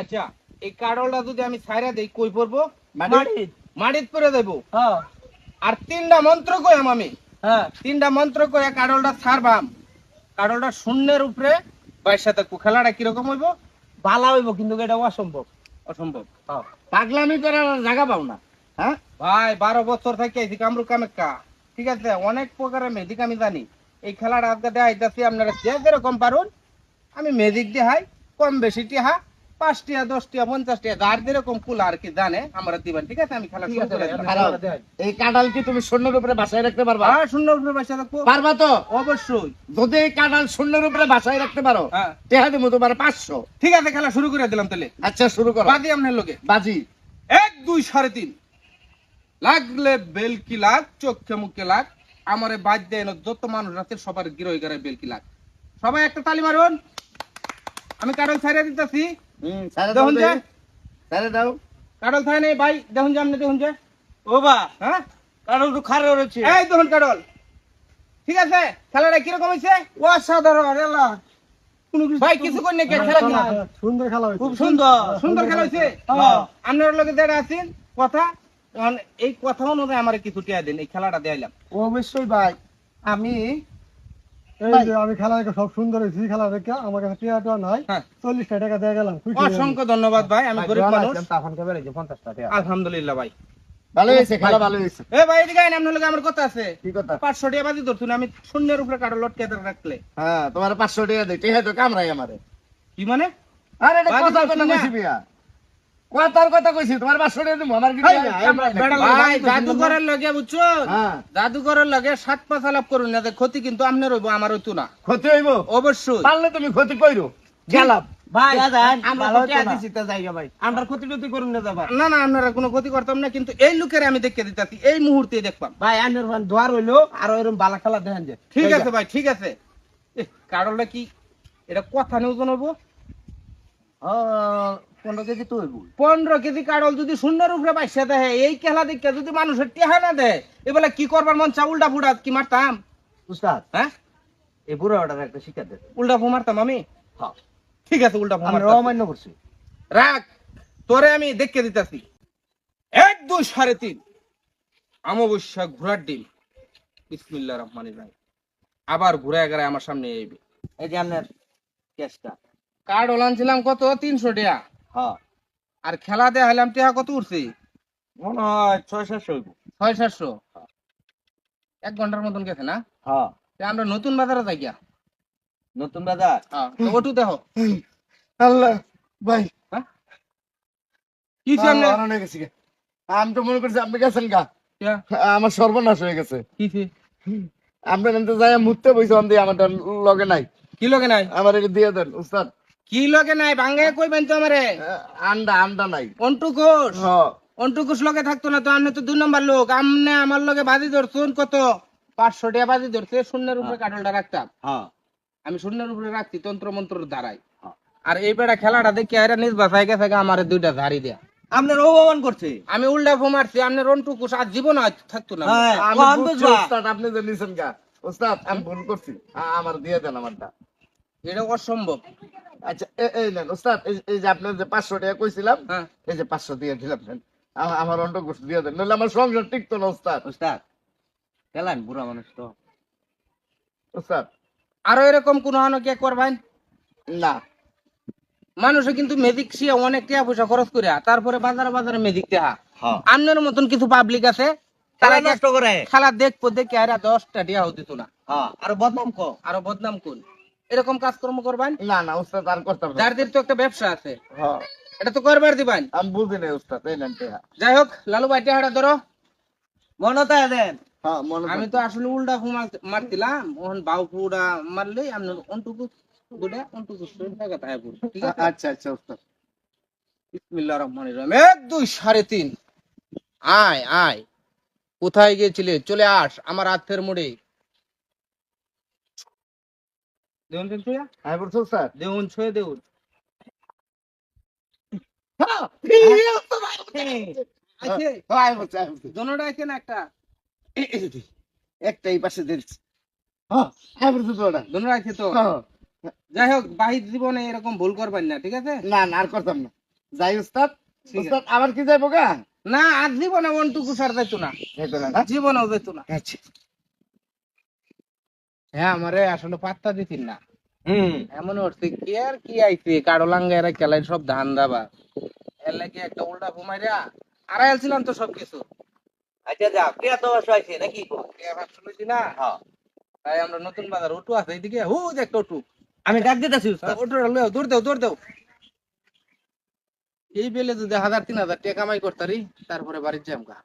আচ্ছা এই কাড়লটা যদি আমি ছাইরা দেই কই পড়ব? মাটিত? মাটিত পরে দেবো। হ্যাঁ। আর তিনটা মন্ত্র কইম আমি। হ্যাঁ। তিনটা মন্ত্র কয়ে কাড়লটা ছাড়বাম। কাড়লটা শূন্যের উপরে বাইশা থাকব খেলাটা কীরকম হইব? ভালো হইব কিন্তু এটা অসম্ভব। অসম্ভব। হ্যাঁ। পাগলামি করার জায়গা পাও না হ্যাঁ? ভাই বারো বছর থেকে আইছি কামরু কামেক্কা ঠিক আছে অনেক প্রকারের মেজিক আমি জানি। এই খেলাটা আজকে দেখাইতেছি আপনারা যে যেরকম পারুন আমি মেজিক দেখাই কম বেশি টিহা পাঁচ টিয়া দশ টিয়া পঞ্চাশ টিয়া যার যেরকম কুলা আর কি জানে আমরা দিবেন ঠিক আছে? আমি খেলা শুরু করে। এই কাঁঠাল কি তুমি শূন্যের উপরে বাসায় রাখতে পারবা? হ্যাঁ শূন্য উপরে বসে থাকব পারবা তো? অবশ্যই। যদি এই কাঁঠাল শূন্যের উপরে বাসায় রাখতে পারো হ্যাঁ। টেহা দিব তোমার পাঁচশো। ঠিক আছে খেলা শুরু করে দিলাম তাহলে। আচ্ছা শুরু করো। বাদি আপনার লোকে। বাজি। এক দুই সাড়ে তিন। লাগলে বেলকি লাগ চোখে মুখে লাগ। আমারে বাদ দেয় না যত মানুষ আছে সবার গিরোই গেড়ে বেলকি লাগ। সবাই একটা তালি মারুন। আমি কারণ ছাইরা দিতেছি। হুম সারে দেখুন যে। দেখি। দাও। কারল ছাই নেই ভাই দেখুন যে আপনি দেখুন যে। ও বা হ্যাঁ? কারণ তো খারাপ রয়েছে। এই দেখুন কারল ঠিক আছে? খেলাটা কীরকম হয়েছে? অসাধারণ এলা ভাই কিছু করি নাকি? খেলা সুন্দর খেলা হয়েছে। খুব সুন্দর। সুন্দর খেলা হয়েছে। হ্যাঁ। আপনার লোকে আছেন কথা এই কথা অনুযায়ী আমার কিছু টিয়া দিন এই খেলাটা দিলাম অবশ্যই ভাই। আমি আমি খেলা দেখে সব সুন্দর হয়েছি খেলা দেখে আমার কাছে টিয়া টোয়া নাই। হ্যাঁ। টাকা দিয়ে গেলাম খুশি গেলাম। অসংখ্য ধন্যবাদ ভাই আমি গরিব মানুষ। তখন কে বেড়েছে পঞ্চাশ টাকা আলহামদুলিল্লাহ ভাই। ভালো হয়েছে খেলা ভালো হয়েছে। এ ভাই এদিকে আইন আপনার লগে আমার কথা আছে। কি কথা? পাঁচশো টাকা বাজি আমি শূন্যের উপরে কাটো লটকে রাখলে। হ্যাঁ তোমার পাঁচশো টাকা দেয় টেহা তো কামড়াই আমারে। কি মানে? আরে এটা বাজি কথা কইছি বিয়া কথার কথা কইছি তোমার পাঁচশো টাকা দেবো আমার কি ভাই, জাদুঘরের লগে বুঝছ? হ্যাঁ। জাদুঘরের লগে সাত পাঁচ আলাপ করুন না ক্ষতি কিন্তু আপনার হইব আমার হইতো না। ক্ষতি হইব? অবশ্যই। পারলে তুমি ক্ষতি কইরো। গেলাম। ভাই আমরা ক্ষতি টতি করুন না যাবার। না না আপনারা কোনো ক্ষতি করতাম না কিন্তু এই লোকের আমি দেখে দিতাছি এই মুহূর্তে দেখবাম ভাই আনের দোয়ার হইল আর এরকম বালা খেলা দেখেন যে ঠিক আছে ভাই ঠিক আছে। এ, কারণটা কি এটা কথা নিউজন হইব? পনেরো কেজি পনেরো কাড়ল যদি শূন্যের উপরে বাইসা দেয় এই খেলা দেখে যদি মানুষের টেহা না দেয় এবেলা কি করবার মন চা উল্টা ফুটা কি মারতাম? উস্তাদ হ্যাঁ? এই বুড়া অর্ডার একটা শিক্ষা দেন। উল্টা ফু মারতাম আমি? হ্যাঁ। ঠিক আছে উল্টা ফু মারতাম অমান্য করছি। রাখ তোরে আমি দেখে দিতেছি। এক দুই সাড়ে তিন। অমাবস্যা ঘোড়ার ডিম। বিসমিল্লা রহমান রাহিম। আবার ঘুরে গেলে আমার সামনে এইবে। এই যে আপনার কেসটা কার্ড ওলানছিলাম কত? তিনশো টাকা হ্যাঁ। আর খেলা দেয়া হলাম কত উঠছে? মনে হয় ছয় সাতশো ছয় সাতশো? এক ঘণ্টার মতন গেছে না? হ্যাঁ। আমরা নতুন বাজারে যাই গিয়া। নতুন বাজার? হ্যাঁ, ওটু দেখো আল্লাহ ভাই। কি সামনে আমার অনেক গেছে আমি তো মনে করছি আপনি গেছেন গা। আমার সর্বনাশ হয়ে গেছে। কি কি? আপনি কিন্তু যাই মুততে বইছে অন দিয়ে লগে নাই। কি লগে নাই? আমার এটা দিয়ে দেন উস্তাদ। কি লগে নাই? ভাঙ্গে কইবেন তো আমারে। আন্ডা আন্ডা নাই। অন্টু ঘোষ। হ। অন্টু ঘোষ লগে থাকতো না তো আপনি তো দুই নম্বর লোক। আমনে আমার লগে বাজি ধরছুন কত? পাঁচশো টাকা বাজি ধরছে শূন্যের উপরে কাটলটা রাখতাম। হ্যাঁ। আমি শূন্যের উপরে রাখছি তন্ত্র মন্ত্র দ্বারাই। হ্যাঁ। আর এই বেড়া খেলাটা দেখি এরা নিজ বাসায় গেছে আমার দুইটা ধারি দেয়া। আপনার অপমান করছে? আমি উল্টা ফো মারছি আপনি রন্টু ঘোষ আর জীবন আর থাকতো না। হ্যাঁ? আপনি যে নিছেন গা। উস্তাদ আমি ভুল করছি। আমার দিয়ে দেন আমারটা। এটা অসম্ভব। আচ্ছা এই নেন উস্তাদ এই- এই যে আপনার যে পাঁচশো টাকা কইছিলাম এই যে পাঁচশো দিয়ে দিলাম নেন। আমার অন্ড গোষ্ঠ দিয়ে দেন নইলে আমার সংসার টিকতো না উস্তাদ উস্তাদ খেলান বুড়া মানুষ তো। উস্তাদ আরও এরকম কোন হানো কে করবেন না। মানুষে কিন্তু মেজিক শিয়া অনেক টাকা পয়সা খরচ করে তারপরে বাজারে বাজারে মেজিক দেহা হ্যাঁ। আপনার মতন কিছু পাবলিক আছে তারা নষ্ট করে। খেলা দেখব দেখে দশটা দিয়া দিত না। হ্যাঁ আর বদনাম কো আরও বদনাম কোন এরকম কাজকর্ম করবেন? না না উস্তাদ আর করতাম না। যাদের তো একটা ব্যবসা আছে। হ্যাঁ এটা তো করবার দিবেন। আমি বুঝি নাই উস্তাদ এই নেন যাই হোক লালু ভাই টেহাটা ধরো। মনতা দেন। আমি তো আসলে উল্টা ফু মার- মারছিলাম। ওখান বাউ ফুড়া মারলে আমি অন্টুকু দুটা অন্টুকু টাকা তাই ঠিক আছে? আচ্ছা আচ্ছা উস্তাদ। বিসমিল্লাহ রহমানির রহিম। এক দুই সাড়ে তিন। আয় আয়। কোথায় গিয়েছিলে? চলে আস আমার আত্মের মোড়ে। দেউন ছুঁয়া। আমি বলছি উস্তাদ দেউন ছুঁয়ে দেউন। হ্যাঁ, হ্যাঁ। দোনোটা আছে না একটা? একটা এই পাশে দিচ্ছি হ্যাঁ। দোনোটা। আছে তো? হ্যাঁ, যাই হোক বাহির জীবনে এরকম ভুল করবেন না ঠিক আছে? না না আর করতাম না। যাই উস্তাদ উস্তাদ আবার কি যাইবো গা? না আর জীবনে মনটুকু সার যাইতো না? জীবনেও যাইতো না। আচ্ছা। হ্যাঁ আমারে আসলে পাত্তা দিতিন না। হুম। এমন হচ্ছে কি আর কি আইছে? কাড়ো লাঙ্গাইরা খেলাই সব ধান দাবা এর লাগে একটা উল্টা ঘুমাইরা আড়াই ছিলাম তো সবকিছু। আচ্ছা যা কে তো বসে নাকি কো এ না? হ্যাঁ তাই আমরা নতুন বাজার উঠু আছে এইদিকে। হু দেখ উঠু আমি ডাক দিতেছি ওটো লও দৌড় দেও দৌড় দেও। এই বেলে যদি হাজার তিন হাজার টাকা কামাই করতারি তারপরে বাড়ির যাম গা।